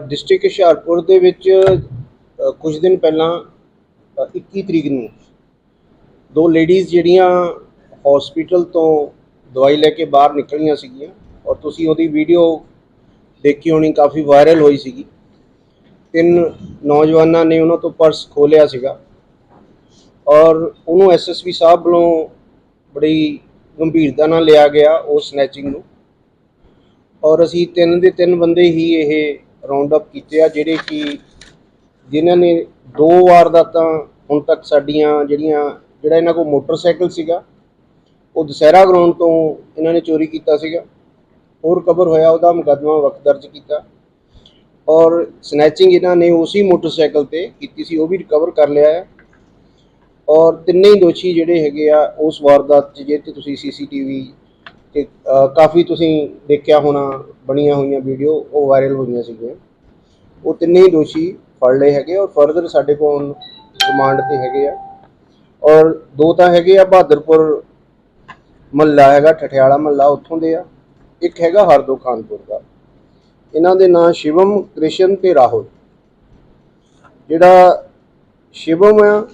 District Hoshiarpur ਦੇ ਵਿੱਚ ਅ, ਕੁਝ ਦਿਨ ਪਹਿਲਾਂ ਅ, 21 ਤਰੀਕ ਨੂੰ ਦੋ ਲੇਡੀਜ਼ ਜਿਹੜੀਆਂ ਹਸਪੀਟਲ ਤੋਂ ਦਵਾਈ ਲੈ ਕੇ ਬਾਹਰ ਨਿਕਲੀਆਂ ਸੀਗੀਆਂ ਔਰ ਤੁਸੀਂ ਉਹਦੀ ਵੀਡੀਓ ਦੇਖੀ ਹੋਣੀ ਕਾਫੀ ਵਾਇਰਲ ਹੋਈ ਸੀਗੀ। ਤਿੰਨ ਨੌਜਵਾਨਾਂ ਨੇ ਉਹਨਾਂ ਤੋਂ ਪਰਸ ਖੋਲਿਆ ਸੀਗਾ ਔਰ ਉਹਨੂੰ ਐਸਐਸਪੀ ਸਾਹਿਬ ਵੱਲੋਂ ਬੜੀ ਗੰਭੀਰਤਾ ਨਾਲ ਲਿਆ ਗਿਆ ਉਹ ਸਨੈਚਿੰਗ ਨੂੰ। ਔਰ ਅਸੀਂ ਤਿੰਨ ਦੇ ਤਿੰਨ ਬੰਦੇ ਹੀ ਇਹ ਰਾਉਂਡ ਅਪ ਕੀਤੇ ਆ, ਜਿਹੜੇ ਕਿ ਜਿਨ੍ਹਾਂ ਨੇ ਦੋ ਵਾਰਦਾਤਾਂ ਹੁਣ ਤੱਕ ਸਾਡੀਆਂ ਜਿਹੜੀਆਂ, ਜਿਹੜਾ ਇਹਨਾਂ ਕੋਲ ਮੋਟਰਸਾਈਕਲ ਸੀਗਾ, ਉਹ ਦੁਸਹਿਰਾ ਗਰਾਊਂਡ ਤੋਂ ਇਹਨਾਂ ਨੇ ਚੋਰੀ ਕੀਤਾ ਸੀਗਾ। ਉਹ ਰਿਕਵਰ ਹੋਇਆ, ਉਹਦਾ ਮੁਕੱਦਮਾ ਵਕਤ ਦਰਜ ਕੀਤਾ। ਔਰ ਸਨੈਚਿੰਗ ਇਹਨਾਂ ਨੇ ਉਸੇ ਮੋਟਰਸਾਈਕਲ ਤੇ ਕੀਤੀ ਸੀ, ਉਹ ਵੀ ਰਿਕਵਰ ਕਰ ਲਿਆ ਹੈ। ਔਰ ਤਿੰਨੇ ਹੀ ਦੋਸ਼ੀ ਜਿਹੜੇ ਹੈਗੇ ਆ, ਉਸ ਵਾਰਦਾਤ 'ਚ ਜੇ ਤੇ ਤੁਸੀਂ ਸੀਸੀਟੀਵੀ ਤੇ ਕਾਫੀ ਤੁਸੀਂ ਦੇਖਿਆ ਹੋਣਾ, ਬਣੀਆਂ ਹੋਈਆਂ ਵੀਡੀਓ ਉਹ ਵਾਇਰਲ ਹੋਈਆਂ ਸੀਗੀਆਂ। ਉਹ ਤਿੰਨੇ ਹੀ ਦੋਸ਼ੀ ਫੜ ਲਏ ਹੈਗੇ ਔਰ ਫਰਦਰ ਸਾਡੇ ਕੋਲ ਰਿਮਾਂਡ ਤੇ ਹੈਗੇ ਆ। ਔਰ ਦੋ ਤਾਂ ਹੈਗੇ ਆ ਬਹਾਦਰਪੁਰ ਮਹੱਲਾ ਹੈਗਾ, ਠਠਿਆਲਾ ਮਹੱਲਾ ਉੱਥੋਂ ਦੇ ਆ। ਇੱਕ ਹੈਗਾ ਹਰਦੋ ਖਾਨਪੁਰ ਦਾ। ਇਹਨਾਂ ਦੇ ਨਾਂ ਸ਼ਿਵਮ, ਕ੍ਰਿਸ਼ਨ ਤੇ ਰਾਹੁਲ। ਜਿਹੜਾ ਸ਼ਿਵਮ ਆ,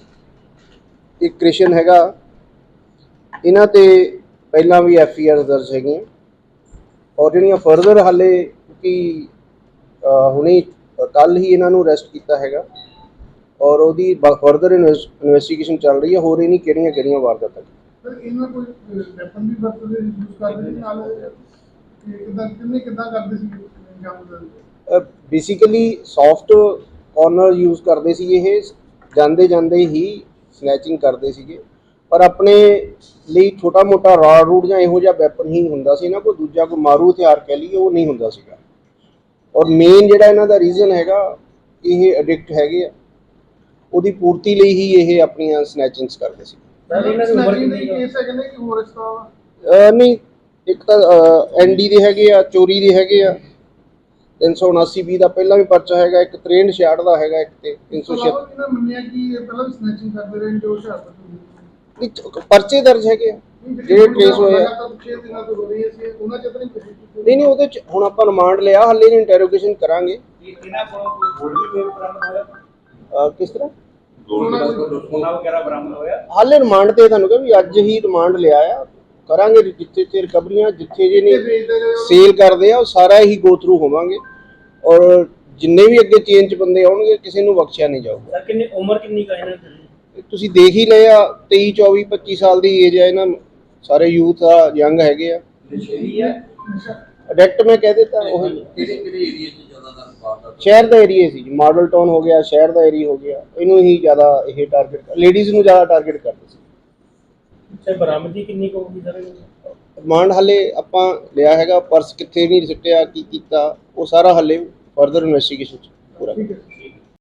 ਇੱਕ ਕ੍ਰਿਸ਼ਨ ਹੈਗਾ, ਇਹਨਾਂ ਤੇ ਪਹਿਲਾਂ ਵੀ ਐਫ ਆਈ ਆਰ ਦਰਜ ਹੈਗੀਆਂ ਔਰ ਜਿਹੜੀਆਂ ਫਰਦਰ ਹਾਲੇ ਕਿ ਹੁਣੇ ਕੱਲ ਹੀ ਇਹਨਾਂ ਨੂੰ ਅਰੈਸਟ ਕੀਤਾ ਹੈਗਾ। ਔਰ ਉਹਦੀ ਫਰਦਰ ਇਨਵੈਸਟੀਗੇਸ਼ਨ ਚੱਲ ਰਹੀ ਹੈ। ਹੋਰ ਇਹਨੀ ਕਿਹੜੀਆਂ ਕਿਹੜੀਆਂ ਵਾਰਦਾਤਾਂ ਸਰ ਇਹਨਾਂ ਕੋਈ ਵੈਪਨ ਵੀ ਵਰਤਦੇ ਯੂਜ਼ ਕਰਦੇ ਸੀ ਨਾਲ? ਕਿ ਕਿਦਾਂ ਕਿੰਨੇ ਕਿਦਾਂ ਕਰਦੇ ਸੀ ਬੇਸਿਕਲੀ ਸੌਫਟ ਕਾਰਨਰ ਯੂਜ਼ ਕਰਦੇ ਸੀ ਇਹ। ਜਾਂਦੇ ਜਾਂਦੇ ਹੀ ਸਨੈਚਿੰਗ ਕਰਦੇ ਸੀਗੇ। ਪਰ ਆਪਣੇ ਲਈ ਛੋਟਾ ਮੋਟਾ ਰਾ ਰੂਟ ਜਾਂ ਇਹੋ ਜਿਹਾ ਵੈਪਨ ਹੀ ਹੁੰਦਾ ਸੀ ਨਾ ਕੋਈ ਦੂਜਾ ਕੋਈ ਮਾਰੂ ਹਥਿਆਰ ਕਹਿ ਲਈਏ ਉਹ ਨਹੀਂ ਹੁੰਦਾ ਸੀਗਾ। ਔਰ ਮੇਨ ਜਿਹੜਾ ਇਹਨਾਂ ਦਾ ਰੀਜ਼ਨ ਹੈਗਾ ਇਹ ਐਡਿਕਟ ਹੈਗੇ ਆ। ਉਹਦੀ ਪੂਰਤੀ ਲਈ ਹੀ ਇਹ ਆਪਣੀਆਂ ਸਨੈਚਿੰਗਸ ਕਰਦੇ ਸੀ। ਸਰ ਇਹਨਾਂ ਦੀ ਉਮਰ Snatching ਦੇ ਕਿੰਨੀ ਹੈ? ਕੇਸ ਹੈਗੇ ਨੇ ਕਿ ਹੋਰ ਇਸ ਤਰ੍ਹਾਂ? ਅਹ ਨਹੀਂ ਇੱਕ ਤਾਂ ਐਨਡੀ ਦੇ ਹੈਗੇ ਆ ਚੋਰੀ ਦੇ ਹੈਗੇ ਆ। 379 ਬੀ ਦਾ ਪਹਿਲਾਂ ਵੀ ਪਰਚਾ ਹੈਗਾ ਇੱਕ 63 66 ਦਾ ਹੈਗਾ ਇੱਕ ਤੇ ਇਸ ਤੋਂ 376 ਇਲਾਵਾ ਇਹਨਾਂ ਮੰਨਿਆ ਕਿ ਇਹ ਪਹਿਲਾਂ ਵੀ ਸਨੈਚਿੰਗ ਕਰਦੇ ਰਹੇ ਨੇ ਜੋ ਹੁਸ਼ਿਆਰਪੁਰ ਨਹੀਂ, ਚ- ਪਰਚੇ ਦਰਜ ਹੈਗੇ ਆ ਜਿਹੜੇ ਟ੍ਰੇਸ ਹੋਏ ਆ। ਨਹੀਂ ਨਹੀਂ ਉਹਦੇ ਚ ਹੁਣ ਆਪਾਂ ਰਿਮਾਂਡ ਲਿਆ ਹੱਲੇ ਇੰਟਰੋਗੇਸ਼ਨ ਕਰਾਂਗੇ ਇਹਨਾਂ ਕੋਲੋਂ ਕੋਈ ਹੋਰ ਵੀ ਕੋਈ ਬਰਾਮਦ ਹੋਇਆ ਅਹ ਕਿਸ ਤਰ੍ਹਾਂ? ਸੋਨਾ ਵਗੈਰਾ ਬਰਾਮਦ ਹੋਇਆ ਹਾਲੇ ਰਿਮਾਂਡ ਤੇ ਤੁਹਾਨੂੰ ਕਿਹਾ ਵੀ ਅੱਜ ਹੀ ਰਿਮਾਂਡ ਲਿਆ ਆ। ਕਰਾਂਗੇ ਜਿੱਥੇ ਤੇ ਰਿਕਵਰੀਆਂ ਜਿੱਥੇ ਜੇ ਨੇ ਸੇਲ ਕਰਦੇ ਆ ਉਹ ਸਾਰਾ ਹੀ ਗੋ ਥਰੂ ਹੋਵਾਂਗੇ। ਔਰ ਜਿੰਨੇ ਵੀ ਅੱਗੇ ਚੇਨ ਚ ਬੰਦੇ ਆਉਣਗੇ ਕਿਸੇ ਨੂੰ ਬਖਸ਼ਿਆ ਨਹੀਂ ਜਾਊਗਾ। ਸਰ ਕਿੰਨੀ ਉਮਰ ਕਿੰਨੀ ਕਾ ਇਹਨਾਂ ਦੀ? ਤੁਸੀਂ ਦੇਖ ਹੀ ਲਏ ਆ 23 24 25 ਸਾਲ ਦੀ ਏਜ ਆ ਇਹਨਾਂ ਸਾਰੇ ਯੂਥ ਆ ਯੰਗ ਹੈਗੇ ਆ। ਨਸ਼ੇੜੀ ਮੈਂ ਕਹਿ ਦਿੱਤਾ ਉਹ ਕਿਹੜੇ ਕਿਹੜੇ ਏਰੀਆ 'ਚ ਜ਼ਿਆਦਾਤਰ ਵਾਰਦਾਤ ਸ਼ਹਿਰ ਦਾ ਏਰੀਆ ਸੀ ਮਾਡਲ ਟਾਊਨ ਹੋ ਗਿਆ ਸ਼ਹਿਰ ਦਾ ਏਰੀਆ ਹੋ ਗਿਆ। ਇਹਨੂੰ ਹੀ ਜ਼ਿਆਦਾ ਇਹ ਟਾਰਗੇਟ ਲੇਡੀਜ਼ ਨੂੰ ਜ਼ਿਆਦਾ ਟਾਰਗੇਟ ਕਰਦੇ ਸੀ। ਸਰ ਬਰਾਮਦੀ ਕਿੰਨੀ ਕੁ ਹੋਊਗੀ ਸਰ? ਰਿਮਾਂਡ ਹੱਲੇ ਆਪਾਂ ਲਿਆ ਹੈਗਾ ਪਰਸ ਕਿੱਥੇ ਨਹੀਂ ਸਿੱਟਿਆ ਕੀ ਕੀਤਾ ਉਹ ਸਾਰਾ ਹੱਲੇ ਫਰਦਰ ਇਨਵੈਸਟੀਗੇਸ਼ਨ ਚ ਪੂਰਾ। ਠੀਕ ਹੈ।